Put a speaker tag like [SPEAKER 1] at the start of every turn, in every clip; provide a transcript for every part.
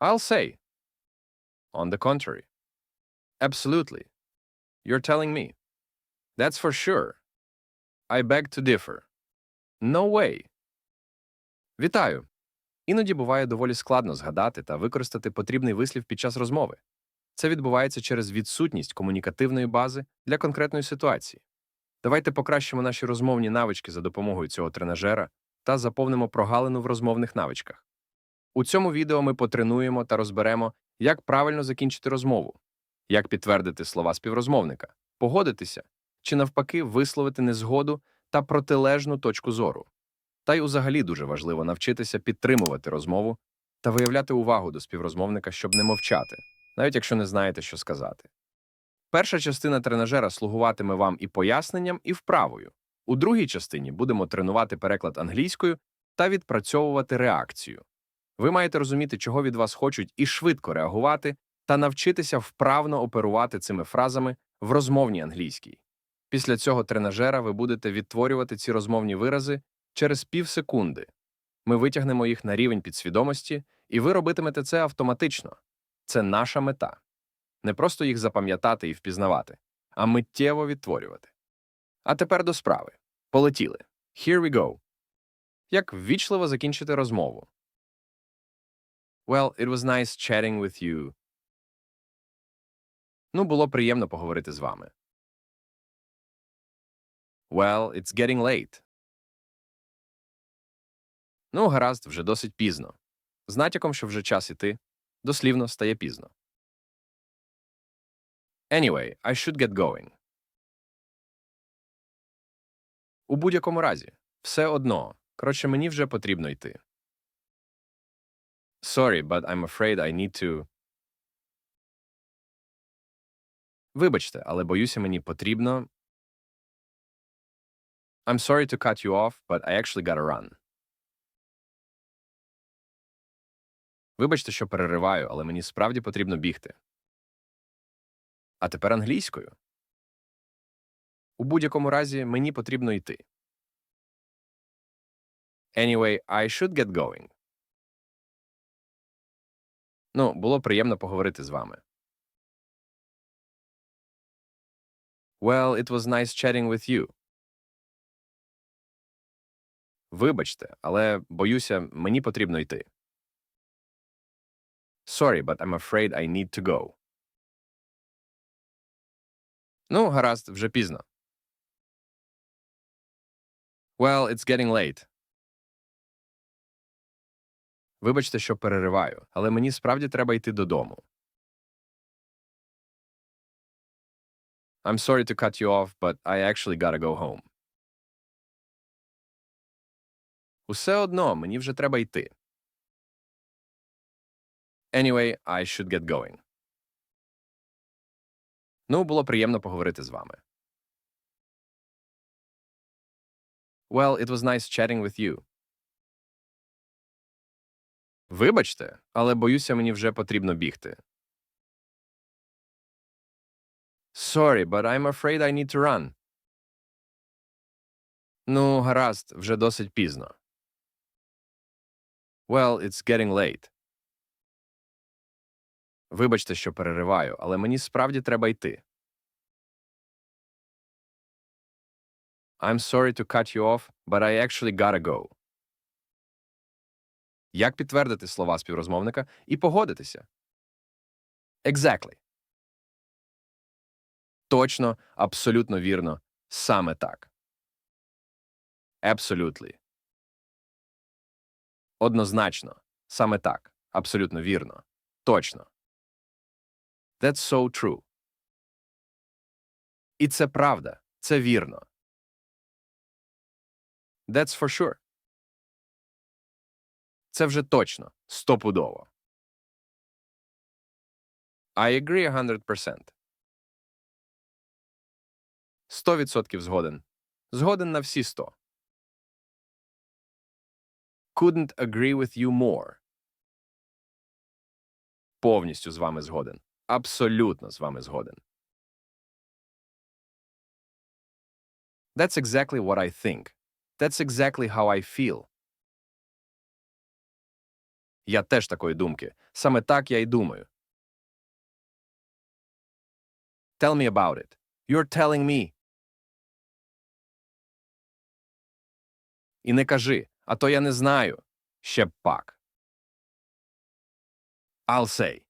[SPEAKER 1] I'll say. On the contrary. Absolutely. You're telling me. That's for sure. I beg to differ. No way. Вітаю. Іноді буває доволі складно згадати та використати потрібний вислів під час розмови. Це відбувається через відсутність комунікативної бази для конкретної ситуації. Давайте покращимо наші розмовні навички за допомогою цього тренажера та заповнимо прогалину в розмовних навичках. У цьому відео ми потренуємо та розберемо, як правильно закінчити розмову, як підтвердити слова співрозмовника, погодитися чи навпаки висловити незгоду та протилежну точку зору. Та й узагалі дуже важливо навчитися підтримувати розмову та виявляти увагу до співрозмовника, щоб не мовчати, навіть якщо не знаєте, що сказати. Перша частина тренажера слугуватиме вам і поясненням, і вправою. У другій частині будемо тренувати переклад англійською та відпрацьовувати реакцію. Ви маєте розуміти, чого від вас хочуть, і швидко реагувати та навчитися вправно оперувати цими фразами в розмовній англійській. Після цього тренажера ви будете відтворювати ці розмовні вирази через півсекунди. Ми витягнемо їх на рівень підсвідомості, і ви робитимете це автоматично. Це наша мета. Не просто їх запам'ятати і впізнавати, а миттєво відтворювати. А тепер до справи. Полетіли. Here we go. Як ввічливо закінчити розмову. Well, it was nice chatting with you. Ну, було приємно поговорити з вами. Well, it's getting late. Ну, гаразд, вже досить пізно. З натяком, що вже час іти, дослівно стає пізно. Anyway, I should get going. У будь-якому разі, все одно. Коротше, мені вже потрібно йти. Sorry, but I'm afraid I need to. Вибачте, але боюся, мені потрібно. I'm sorry to cut you off, but I actually gotta run. Вибачте, що перериваю, але мені справді потрібно бігти. А тепер англійською. У будь-якому разі мені потрібно йти. Anyway, I should get going. Ну, було приємно поговорити з вами. Well, it was nice chatting with you. Вибачте, але боюся, мені потрібно йти. Sorry, but I'm afraid I need to go. Ну, гаразд, вже пізно. Well, it's getting late. Вибачте, що перериваю, але мені справді треба йти додому. I'm sorry to cut you off, but I actually gotta go home. Усе одно, мені вже треба йти. Anyway, I should get going. Ну, було приємно поговорити з вами. Well, it was nice chatting with you. Вибачте, але боюся, мені вже потрібно бігти. Sorry, but I'm afraid I need to run. Ну, гаразд, вже досить пізно. Well, it's getting late. Вибачте, що перериваю, але мені справді треба йти. I'm sorry to cut you off, but I actually gotta go. Як підтвердити слова співрозмовника і погодитися? Exactly. Точно, абсолютно вірно. Саме так. Absolutely. Однозначно. Саме так. Абсолютно вірно. Точно. That's so true. І це правда. Це вірно. That's for sure. Це вже точно. Стопудово. I agree 100%. Сто відсотків згоден. Згоден на всі сто. Couldn't agree with you more. Повністю з вами згоден. Абсолютно з вами згоден. That's exactly what I think. That's exactly how I feel. Я теж такої думки. Саме так я й думаю. Tell me about it. You're telling me. І не кажи, а то я не знаю. Ще б пак. I'll say.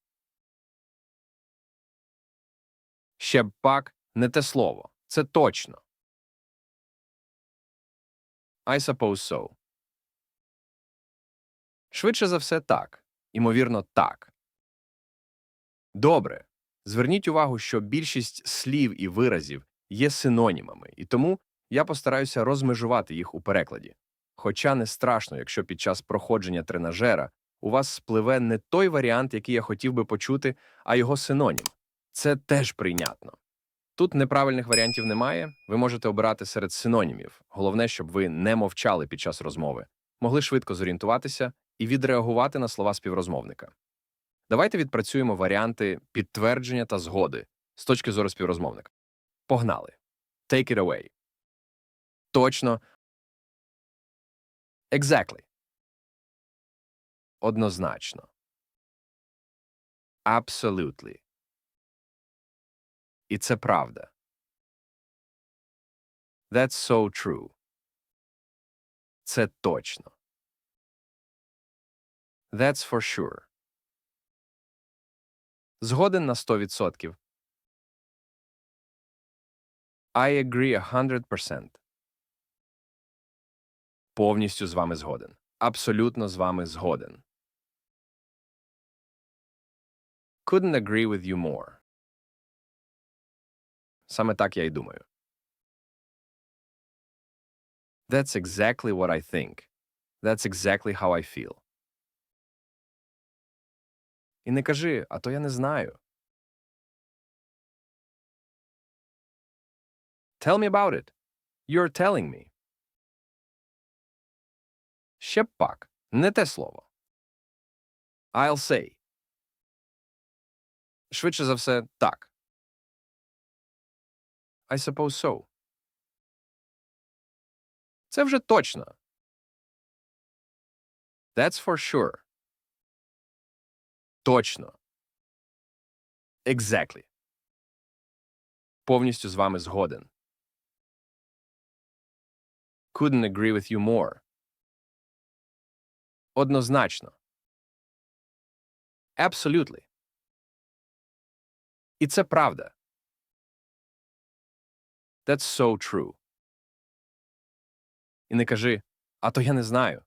[SPEAKER 1] Ще б пак не те слово. Це точно. I suppose so. Швидше за все, так. Імовірно, так. Добре. Зверніть увагу, що більшість слів і виразів є синонімами, і тому я постараюся розмежувати їх у перекладі. Хоча не страшно, якщо під час проходження тренажера у вас спливе не той варіант, який я хотів би почути, а його синонім. Це теж прийнятно. Тут неправильних варіантів немає, ви можете обирати серед синонімів. Головне, щоб ви не мовчали під час розмови, могли швидко зорієнтуватися і відреагувати на слова співрозмовника. Давайте відпрацюємо варіанти підтвердження та згоди з точки зору співрозмовника. Погнали. Take it away. Точно. Exactly. Однозначно. Absolutely. І це правда. That's so true. Це точно. That's for sure. Згоден на 100%. I agree 100%. Повністю з вами згоден. Абсолютно з вами згоден. Couldn't agree with you more. Саме так я й думаю. That's exactly what I think. That's exactly how I feel. І не кажи, а то я не знаю. Tell me about it. You're telling me. Ще б пак. Не те слово. I'll say. Швидше за все, так. I suppose so. Це вже точно. That's for sure. Точно. Exactly. Повністю з вами згоден. Couldn't agree with you more. Однозначно. Absolutely. І це правда. That's so true. І не кажи, а то я не знаю.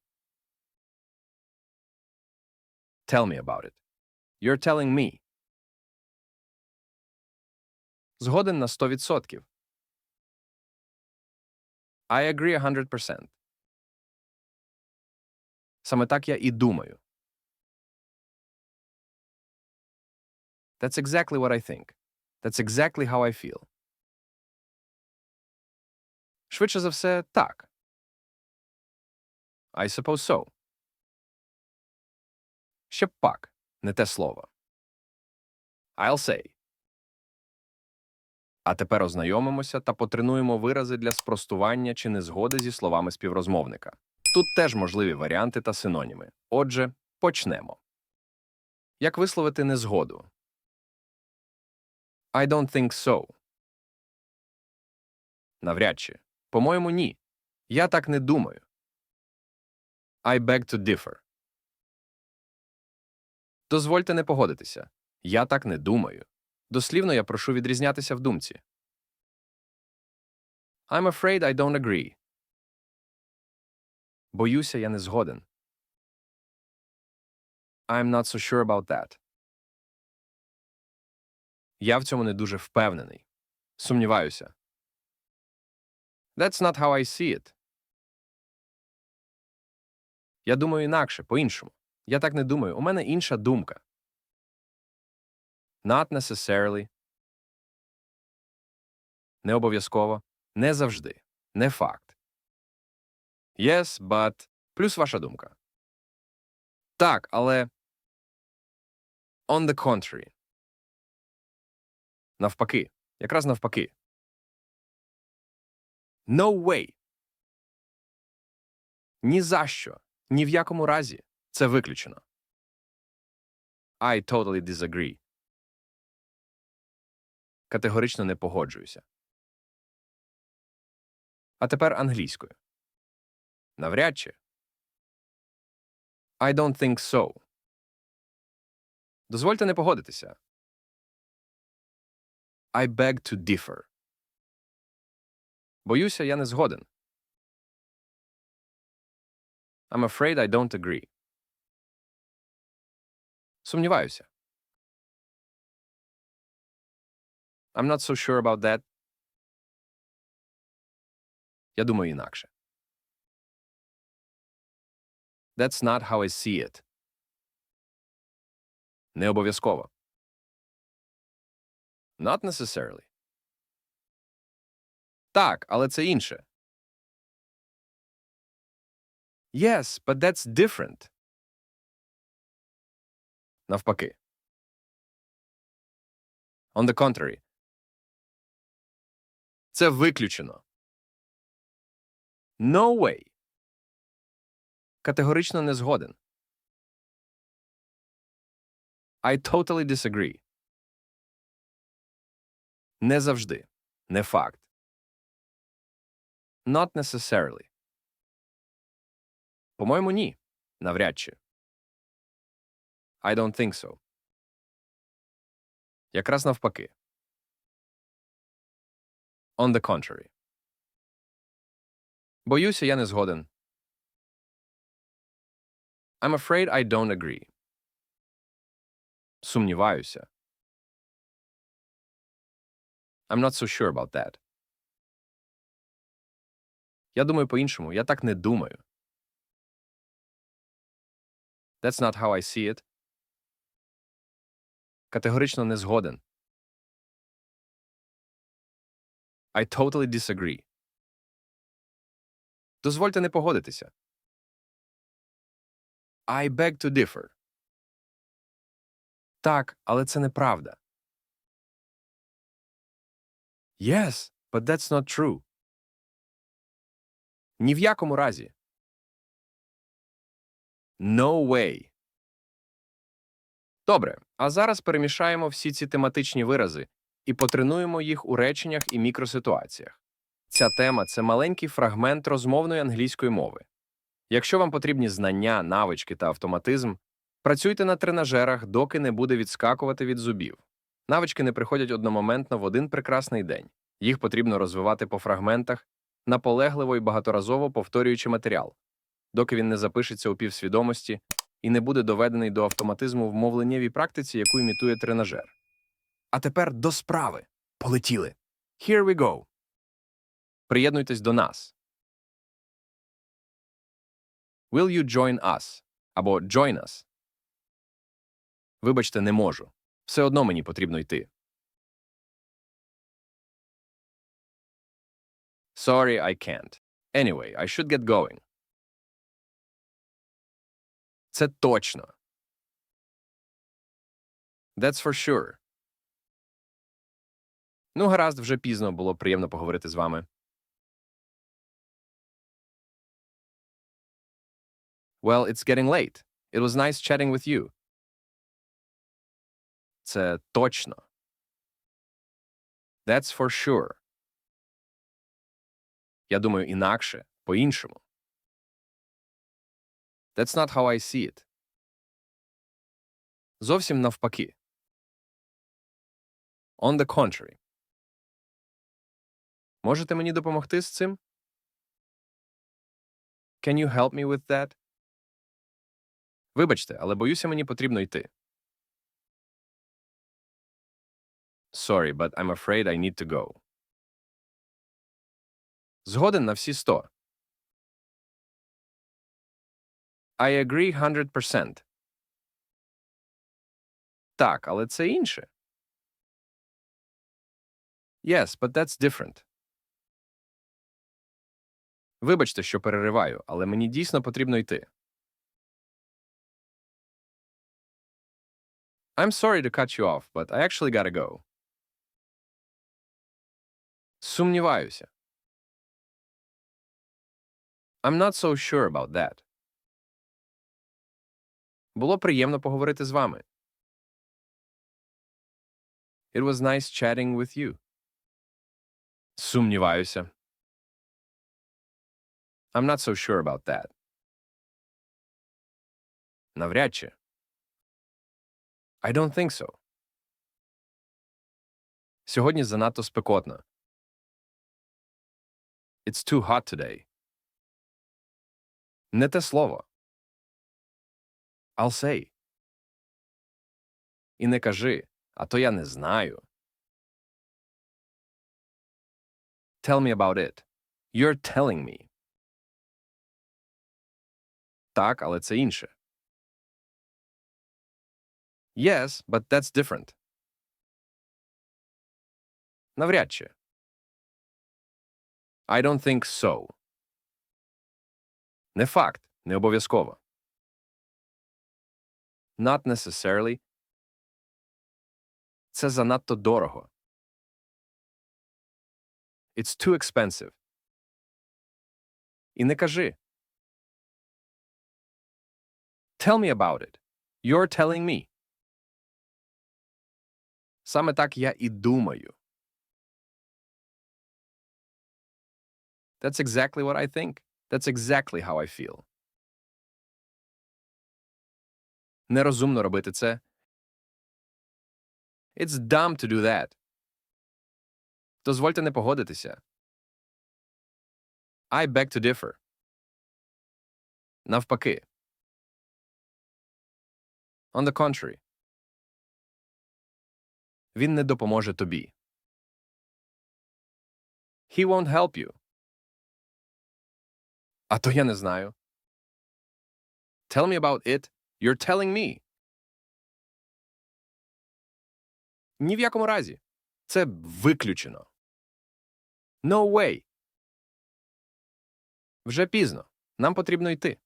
[SPEAKER 1] Tell me about it. You're telling me. Згоден на 100%. I agree 100%. Саме так я і думаю. That's exactly what I think. That's exactly how I feel. Швидше за все, так. I suppose so. Ще б пак. Не те слово. I'll say. А тепер ознайомимося та потренуємо вирази для спростування чи незгоди зі словами співрозмовника. Тут теж можливі варіанти та синоніми. Отже, почнемо. Як висловити незгоду? I don't think so. Навряд чи. По-моєму, ні. Я так не думаю. I beg to differ. Дозвольте не погодитися. Я так не думаю. Дослівно я прошу відрізнятися в думці. I'm afraid I don't agree. Боюся, я не згоден. I'm not so sure about that. Я в цьому не дуже впевнений. Сумніваюся. That's not how I see it. Я думаю інакше, по-іншому. Я так не думаю. У мене інша думка. Not necessarily. Не обов'язково. Не завжди. Не факт. Yes, but. Плюс ваша думка. Так, але. On the contrary. Навпаки. Якраз навпаки. No way. Ні за що. Ні в якому разі. Це виключено. I totally disagree. Категорично не погоджуюся. А тепер англійською. Навряд чи. I don't think so. Дозвольте не погодитися. I beg to differ. Боюся, я не згоден. I'm afraid I don't agree. Сумніваюся. I'm not so sure about that. Я думаю інакше. That's not how I see it. Не обов'язково. Not necessarily. Так, але це інше. Yes, but that's different. Навпаки. On the contrary. Це виключено. No way. Категорично не згоден. I totally disagree. Не завжди. Не факт. Not necessarily. По-моєму, ні. Навряд чи. I don't think so. Якраз навпаки. On the contrary. Боюся, я не згоден. I'm afraid I don't agree. Сумніваюся. I'm not so sure about that. Я думаю по-іншому. Я так не думаю. That's not how I see it. Категорично не згоден. I totally disagree. Дозвольте не погодитися. I beg to differ. Так, але це неправда. Yes, but that's not true. Ні в якому разі. No way. Добре, а зараз перемішаємо всі ці тематичні вирази і потренуємо їх у реченнях і мікроситуаціях. Ця тема це маленький фрагмент розмовної англійської мови. Якщо вам потрібні знання, навички та автоматизм, працюйте на тренажерах, доки не буде відскакувати від зубів. Навички не приходять одномоментно в один прекрасний день. Їх потрібно розвивати по фрагментах, наполегливо і багаторазово повторюючи матеріал, доки він не запишеться у півсвідомості і не буде доведений до автоматизму в мовленнєвій практиці, яку імітує тренажер. А тепер до справи. Полетіли. Here we go. Приєднуйтесь до нас. Will you join us? Або join us. Вибачте, не можу. Все одно мені потрібно йти. Sorry, I can't. Anyway, I should get going. Це точно. That's for sure. Ну, гаразд, вже пізно було приємно поговорити з вами. Well, it's getting late. It was nice chatting with you. Це точно. That's for sure. Я думаю інакше, по-іншому. That's not how I see it. Зовсім навпаки. On the contrary. Можете мені допомогти з цим? Can you help me with that? Вибачте, але боюся, мені потрібно йти. Sorry, but I'm afraid I need to go. Згоден на всі сто. I agree 100%. Так, але це інше. Yes, but that's different. Вибачте, що перериваю, але мені дійсно потрібно йти. I'm sorry to cut you off, but I actually gotta go. Сумніваюся. I'm not so sure about that. Було приємно поговорити з вами. It was nice chatting with you. Сумніваюся. I'm not so sure about that. Навряд чи. I don't think so. Сьогодні занадто спекотно. It's too hot today. Не те слово. I'll say. І не кажи, а то я не знаю. Tell me about it. You're telling me. Так, але це інше. Yes, but that's different. Навряд чи. I don't think so. Не факт, не обов'язково. Not necessarily. Це занадто дорого. It's too expensive. І не кажи. Tell me about it. You're telling me. Саме так я і думаю. That's exactly what I think. That's exactly how I feel. Нерозумно робити це. It's dumb to do that. Дозвольте не погодитися. I beg to differ. Навпаки. On the contrary. Він не допоможе тобі. He won't help you. А то я не знаю. Tell me about it. You're telling me. Ні в якому разі. Це виключено. No way. Вже пізно. Нам потрібно йти.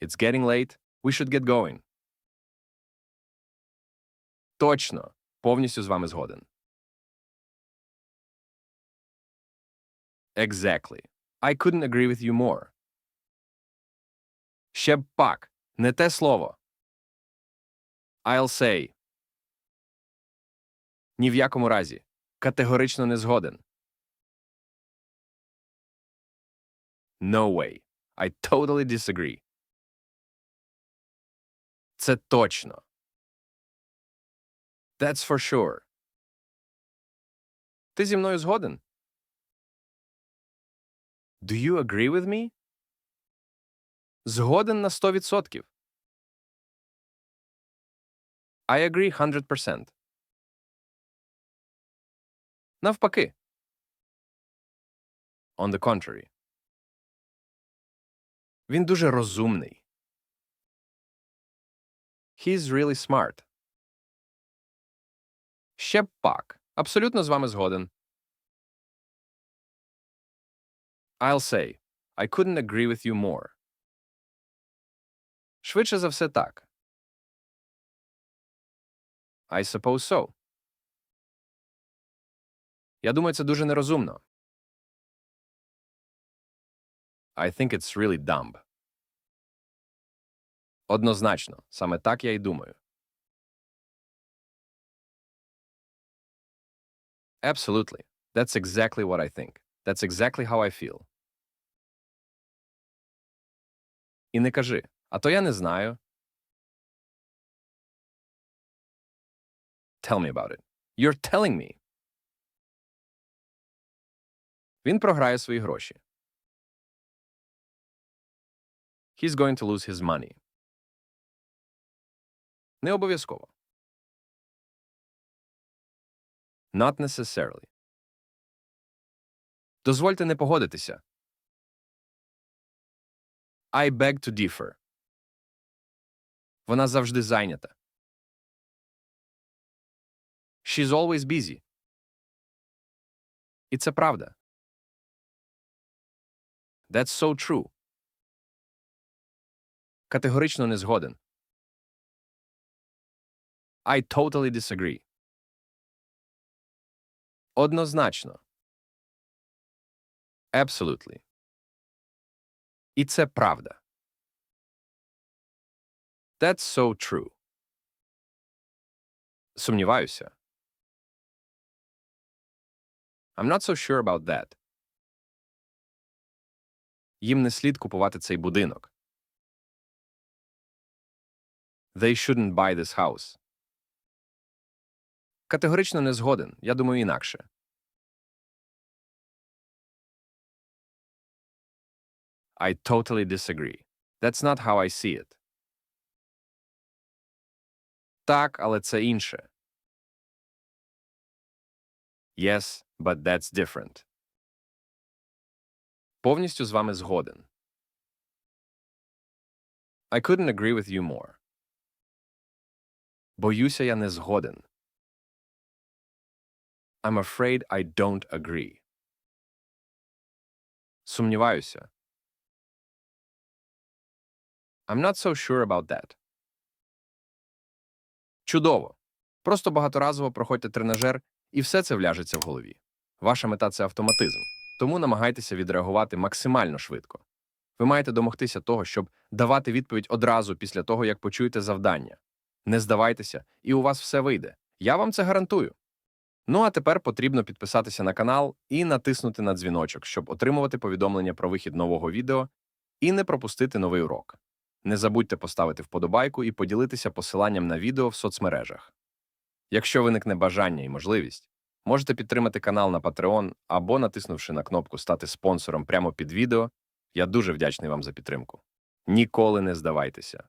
[SPEAKER 1] It's getting late. We should get going. Точно. Повністю з вами згоден. Exactly. I couldn't agree with you more. Ще б пак. Не те слово. I'll say. Ні в якому разі. Категорично не згоден. No way. I totally disagree. Це точно. That's for sure. Ти зі мною згоден? Do you agree with me? Згоден на 100%. I agree 100%. Навпаки. On the contrary. Він дуже розумний. He's really smart. Ще б пак. Абсолютно з вами згоден. I'll say. I couldn't agree with you more. Швидше за все так. I suppose so. Я думаю, це дуже нерозумно. I think it's really dumb. Однозначно. Саме так я й думаю. Absolutely. That's exactly what I think. That's exactly how I feel. І не кажи, а то я не знаю. Tell me about it. You're telling me. Він програє свої гроші. He's going to lose his money. Не обов'язково. Not necessarily. Дозвольте не погодитися. I beg to differ. Вона завжди зайнята. She's always busy. І це правда. That's so true. Категорично не згоден. I totally disagree. Однозначно. Absolutely. І це правда. That's so true. Сумніваюся. I'm not so sure about that. Їм не слід купувати цей будинок. They shouldn't buy this house. Категорично не згоден. Я думаю інакше. I totally disagree. That's not how I see it. Так, але це інше. Yes, but that's different. Повністю з вами згоден. I couldn't agree with you more. Боюся, я не згоден. I'm afraid I don't agree. Сумніваюся. I'm not so sure about that. Чудово. Просто багаторазово проходьте тренажер, і все це вляжеться в голові. Ваша мета це автоматизм, тому намагайтеся відреагувати максимально швидко. Ви маєте домогтися того, щоб давати відповідь одразу після того, як почуєте завдання. Не здавайтеся, і у вас все вийде. Я вам це гарантую. Ну а тепер потрібно підписатися на канал і натиснути на дзвіночок, щоб отримувати повідомлення про вихід нового відео і не пропустити новий урок. Не забудьте поставити вподобайку і поділитися посиланням на відео в соцмережах. Якщо виникне бажання і можливість, можете підтримати канал на Patreon або натиснувши на кнопку Стати спонсором прямо під відео. Я дуже вдячний вам за підтримку. Ніколи не здавайтеся.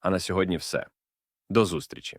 [SPEAKER 1] А на сьогодні все. До зустрічі!